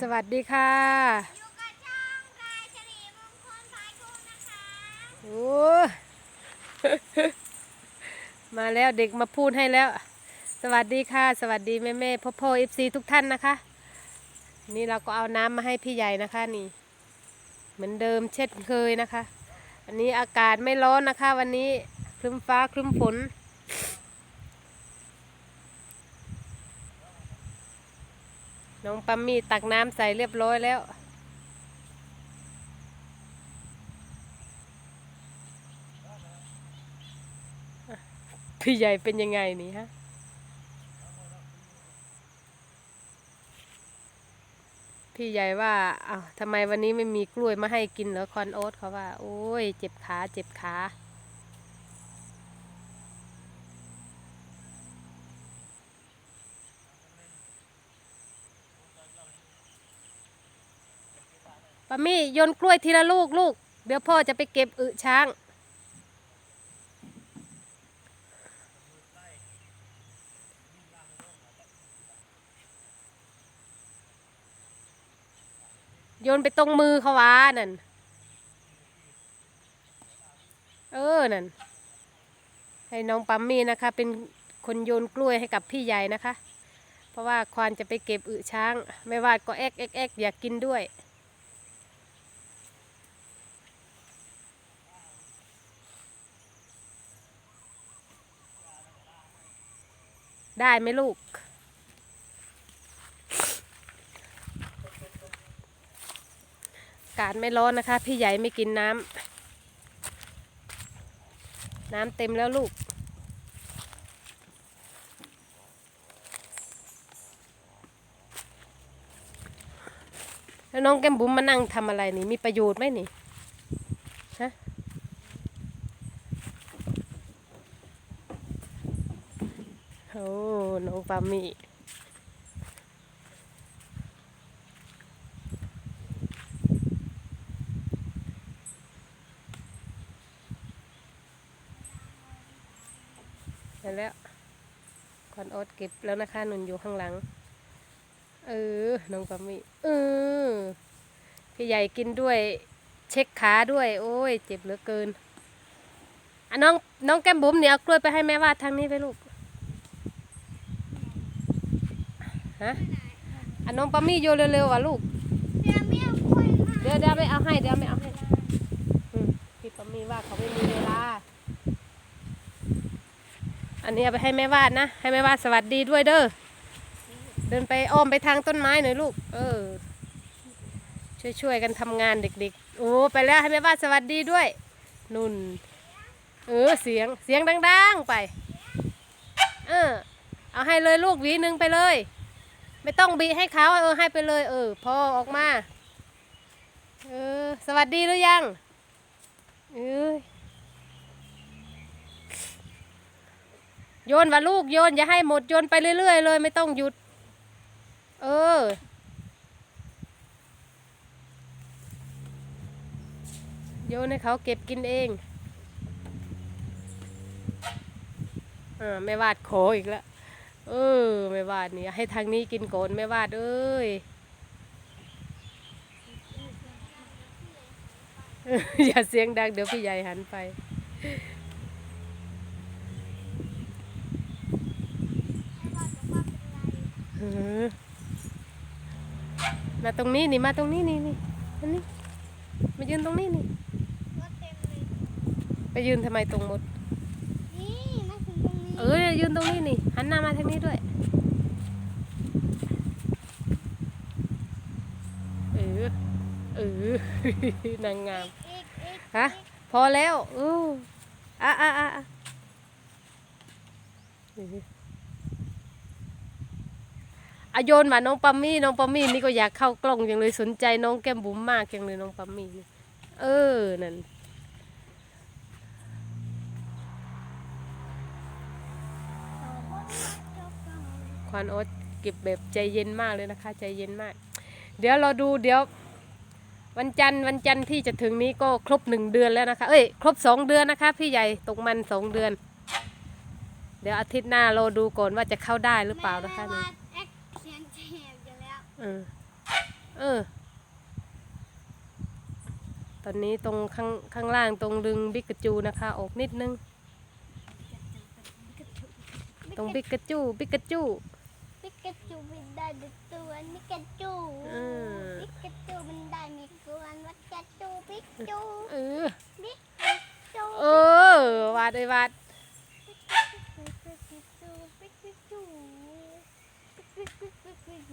สวัสดีค่ะอยู่กับช่องกายชลีมงคลพายทุ่งนะคะโอ้มาแล้วเด็กมาพูดให้แล้ว สวัสดีค่ะ สวัสดีแม่แม่พ่อพ่อเอฟซีทุกท่านนะคะ นี่เราก็เอาน้ำมาให้พี่ใหญ่นะคะนี่ เหมือนเดิมเช่นเคยนะคะ อันนี้อากาศไม่ร้อนนะคะ วันนี้ครึ้มฟ้าครึ้มฝน น้องปัมมี่ตักน้ำใส่เรียบร้อยแล้ว พี่ใหญ่เป็นยังไงนี่ฮะพี่ใหญ่ว่าอ้าวทำไมวันนี้ไม่มีกล้วยมาให้กินเหรอคอนโอ๊ตเขาว่า โอ้ย เจ็บขา เจ็บขา ปามี่โยนกล้วยทีละลูกลูก เดี๋ยวพ่อจะไปเก็บอึช้าง โยนไปตรงมือเขาวานั่น เออ นั่น ให้น้องปัมมี่นะคะ เป็นคนโยนกล้วยให้กับพี่ใหญ่นะคะ เพราะว่าควานจะไปเก็บอึช้าง ไม่ว่าก็แอกแอกแอกอยากกินด้วย ได้ไหมลูก กาศไม่ร้อนนะคะ พี่ใหญ่ไม่กินน้ำน้ำเต็มแล้วลูกแล้วน้องแก้มบุ๋มมานั่งทำอะไรนี่ มีประโยชน์ไหมนี่ ฮะ โอ้ น้องปามีเห็นแล้วคอนอ๊ตเก็บแล้วนะคะหนุนอยู่ข้างหลัง เออ น้องปามี่เออ พี่ใหญ่กินด้วย เช็คขาด้วย โอ้ย เจ็บเหลือเกินอะน้องน้องแก้มบุ๋มเนี่ยเอากล้วยไปให้แม่วาดทางนี้ไปลูก ฮะอะน้องปามี่โยนเร็วๆว่ะลูก เดี๋ยวไม่เอากล้วยมาเดี๋ยวเดี๋ยวไม่เอาให้เดี๋ยวไม่เอาให้อืมพี่ปามี่ว่าเขาไม่มีเวลา อันนี้เอาไปให้แม่วาดนะ ให้แม่วาดสวัสดีด้วยเด้อ เดินไปอ้อมไปทางต้นไม้หน่อยลูก เออ ช่วยๆกันทำงานเด็กๆ โอ้ไปแล้วให้แม่วาดสวัสดีด้วย นุ่น เออเสียงเสียงดังๆไป เออ เอาให้เลยลูกหวีหนึ่งไปเลย ไม่ต้องบีให้เขาเออให้ไปเลย เออพอออกมาเออสวัสดีหรือยังเอ้ยโยนว่าลูกโยนอย่าให้หมดโยนไปเรื่อยๆ เลย ไม่ต้องหยุด เออ โยนให้เขาเก็บกินเองอ่าไม่วาดขออีกแล้ว เออไม่วาดนี่ให้ทางนี้กินก่อนไม่วาดเอ้ยเอออย่าเสียงดังเดี๋ยวพี่ใหญ่หันไปเออมาตรงนี้นี่มาตรงนี้นี่นี่อันนี้มายืนตรงนี้นี่รถเต็มเลยไปยืนทำไมตรงหมด นี่มาถึงตรงนี้ เออยืนตรงนี้นี่หันหน้ามาทางนี้ด้วย เออ เออนางงาม ฮะ พอแล้วอู้อะอะอะอะอออะโยนมาน้องปัมมี่น้องปัมมี่นี่ก็อยากเข้ากล้องจังเลยสนใจน้องแก้มบุ๋มมากจังเลยน้องปัมมี่นี่เออนั่น ควานโอ๊ตเก็บแบบใจเย็นมากเลยนะคะ ใจเย็นมาก เดี๋ยวเราดูเดี๋ยว วันจันทร์วันจันทร์ที่จะถึงนี้ก็ครบหนึ่งเดือนแล้วนะคะ เอ้ยครบสองเดือนนะคะ พี่ใหญ่ตกมันสองเดือน เดี๋ยวอาทิตย์หน้าเราดูก่อนว่าจะเข้าได้หรือเปล่านะคะแม่นี่ว่าแอคเสียงแฉบอยู่แล้วเออเออตอนนี้ตรงข้างข้างล่างตรงดึงบิกกระจูนะคะ ออกนิดนึง ตรงบิกกระจูบิกกระจูปิกาจูมันได้ในตัวนิกาจูอืมปิกาจูมันได้ในตัววัดกาจูปิกจูเออปิกาจูเออวาดเลยวาดปิกาจูปิกาจูปิกาจูปิก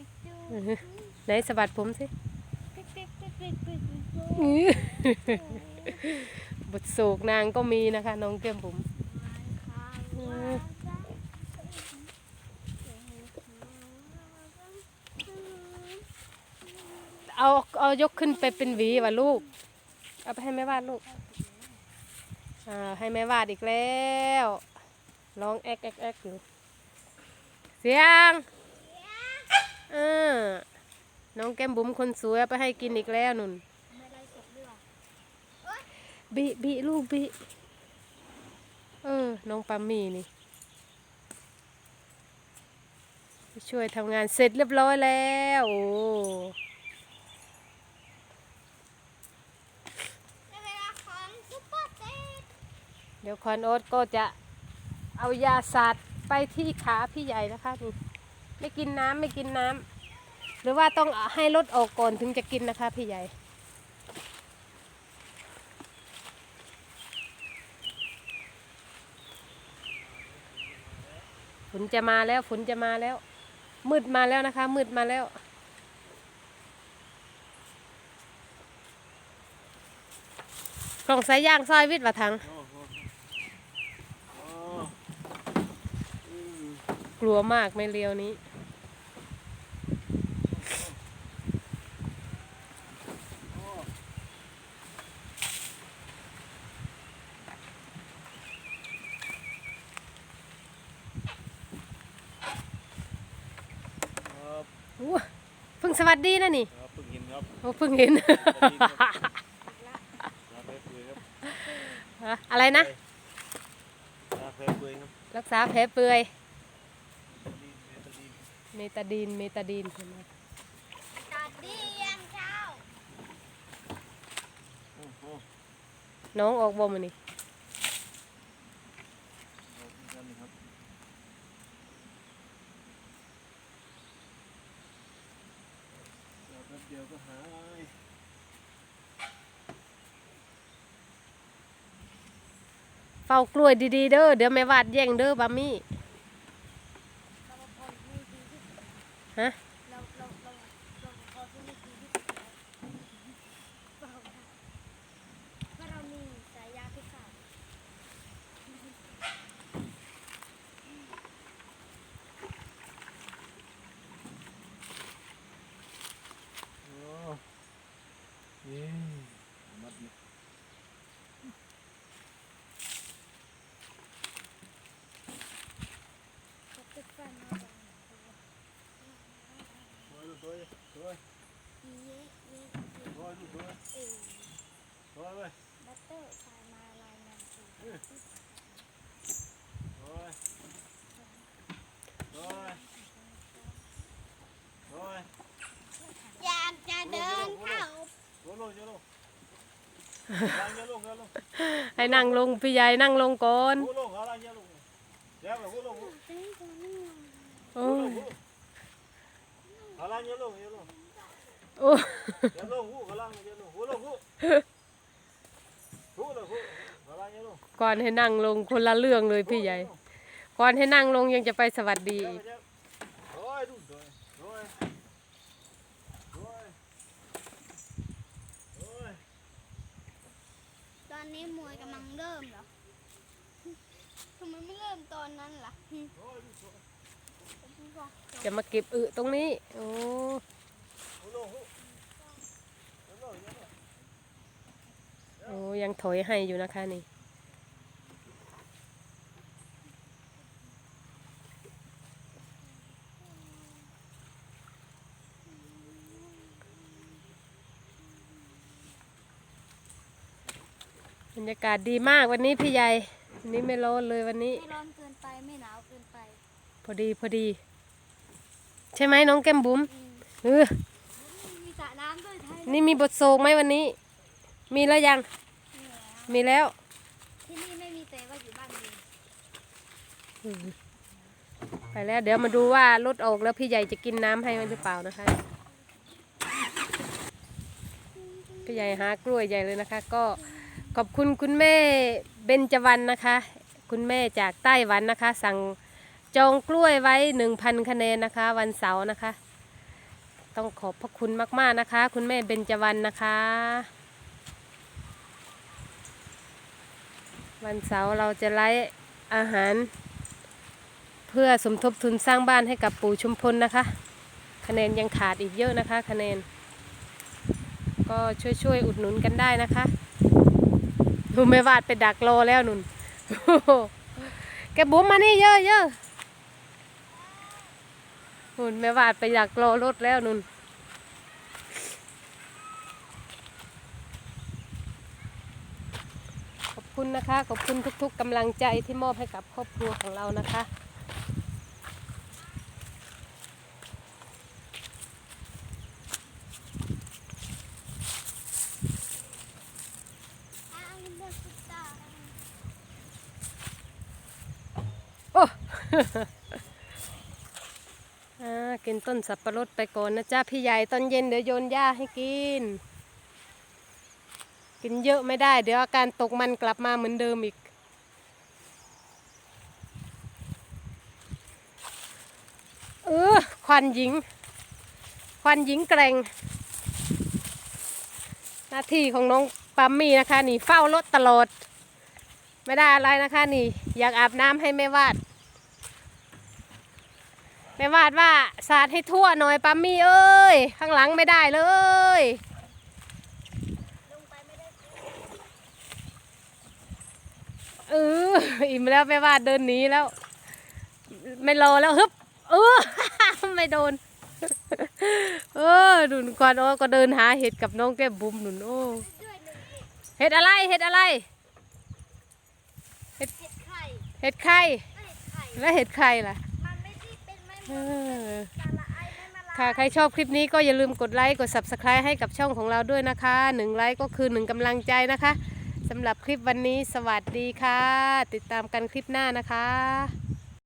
าจูไหนสะบัดผมสิปิกาจูปิกาจูอื้อบทโศกนางก็มีนะคะ น้องแก้มผม เอาเอายกขึ้นไปเป็นหวีว่ะลูก เอาไปให้แม่วาดลูกอ่าให้แม่วาดอีกแล้วร้องแอกแอกแอกอยู่เสียงเออน้องแก้มบุ๋มคนสวยเอาไปให้กินอีกแล้วนุ่นบิบิลูกบิเออ น้องปามี่นี่ ช่วยทำงานเสร็จเรียบร้อยแล้ว โอ้ ในเวลาของซุปเปอร์เต็ด เดี๋ยวคอนโอ๊ตก็จะเอายาสาดไปที่ขาพี่ใหญ่นะคะนี่ไม่กินน้ำไม่กินน้ำหรือว่าต้องให้รถออกก่อนถึงจะกินนะคะพี่ใหญ่ฝนจะมาแล้วฝนจะมาแล้ว มืดมาแล้วนะคะ มืดมาแล้วกล่องสายยางซอยวิทย์วะทัง กลัวมากไม่เลียวนี้ครับอู้เพิ่งสวัสดีนะนี่ ครับเพิ่งเห็นครับโอ้เพิ่งเห็นมาเพชรคุยครับฮะอะไรนะมาเพชรคุยครับ รักษาแผลเปื่อยดีเมตาดี เมตาดีน เมตาดีนเห็นไหมตัดดียามเช้าโอ้โหน้องออกบ่มานี่ขอบคุณครับเดี๋ยวแป๊บเดียวก็หายเฝ้ากล้วยดีๆเด้อ เดี๋ยวแม่วาดแย่งเด้อบามี่ เราพอไม่ดีที่สุด ฮะเราเราเราเราพอที่ไม่ดีที่สุดแล้วเราด้เพราะเรามีสายยาพิเศษโอ้ยมัดนี่ เขาติดฟันมาจาก โอ้ยลูกโอ้ยโอ้ย เยอะเยอะ โอ้ยลูกโอ้ย เออ โอ้ยเว้ย บัตเตอร์ชายมาลายนันที โอ้ยโอ้ยโอ้ย อยากจะเดินเข้า โอ้ยลงเยอะลงล้างเยอะลงเยอะลง ให้นั่งลง พี่ใหญ่นั่งลงก่อน หูลงเอาล้างเยอะลงเดี๋ยวหูลงหู ซื้อตัวนี้ โอ้ย เอาล้างเยอะลงเยอะลง โอ้ย เยอะลงหูเอาล้างเยอะ ลงหูลงหูหูลงหูเอาล้างเยอะลงก่อนให้นั่งลงคนละเรื่องเลยพี่ใหญ่ก่อนให้นั่งลงยังจะไปสวัสดีอีก โอ้ยดูโดยโอ้ยโอ้ยโอ้ย ตอ นี้มวยกำลังเริ่มเหรอทำไมไม่เริ่มตอนนั้นล่ะจะมาเก็บอึตรงนี้ โอ้โอ้ยังถอยให้อยู่นะคะนี่ รรยากาศดีมากวันนี้พี่ใหญ่วันนี้ไม่ร้อนเลยวันนี้ ไม่ร้อนเกินไปไม่หนาวเกินไปพอดีพอดี ใช่ไหมน้องแก้มบุ๋มอืมเออมีสระน้นี่มีบทโศกไหมวันนี้ มีแล้วยังนี่แล้วมีแล้ว ที่นี่ไม่มีแต่ว่าอยู่บ้านมีไปแล้ว เดี๋ยวมาดูว่ารถออกแล้วพี่ใหญ่จะกินน้ำให้มันหรือเปล่านะคะ พี่ใหญ่หากล้วยใหญ่เลยนะคะ ก็ ขอบคุณคุณแม่เบญจวรรณนะคะ คุณแม่จากไต้หวันนะคะ สั่งจองกล้วยไว้หนึ่งพันคะแนนนะคะ วันเสาร์นะคะ ต้องขอบพระคุณมากๆนะคะ คุณแม่เบญจวรรณนะคะ วันเสาร์เราจะไลฟ์อาหาร เพื่อสมทบทุนสร้างบ้านให้กับปู่ชุมพลนะคะ คะแนนยังขาดอีกเยอะนะคะ คะแนน ก็ช่วยๆอุดหนุนกันได้นะคะ หนูไม่วาดไปดักรอแล้วนุนแกบุ๋มมานี่เยอะเยอะหนุนไม่วาดไปดักรอรถแล้วนุนขอบคุณนะคะ ขอบคุณทุก ๆกำลังใจที่มอบให้กับครอบครัวของเรานะคะ อ้าวเลือกสุดตา โอ้ อ่ากิน ต้นสับปะรดไปก่อนนะจ้าพี่ใหญ่ตอนเย็นเดี๋ยวโยนหญ้าให้กิน กินเยอะไม่ได้ เดี๋ยวอาการตกมันกลับมาเหมือนเดิมอีก เออควันหญิง ควันหญิงแกร่ง หน้าที่ของน้องปามมี่นะคะ นี่เฝ้ารถตลอด ไม่ได้อะไรนะคะ นี่ อยากอาบน้ำให้แม่วาด แม่วาดว่าสาดให้ทั่วหน่อยปามมี่เอ้ย ข้างหลังไม่ได้เลยเอออิ่มแล้วแม่วาดเดินหนีแล้ว ไม่รอแล้วฮึบเออไม่โดน เออดุนก่อนโอ้ก็เดินหาเห็ดกับน้องแก้มบุ๋มหนุนโอ้ด้วยหนึ่งเห็ดอะไรเห็ดอะไรเห็ดไข่เห็ดไข่ไม่เห็ดไข่แล้วเห็ดไข่ล่ะ ค่ะใครชอบคลิปนี้ก็อย่าลืมกดไลค์กด subscribe ให้กับช่องของเราด้วยนะคะหนึ่งไลค์ก็คือหนึ่งกำลังใจนะคะสำหรับคลิปวันนี้สวัสดีค่ะ ติดตามกันคลิปหน้านะคะ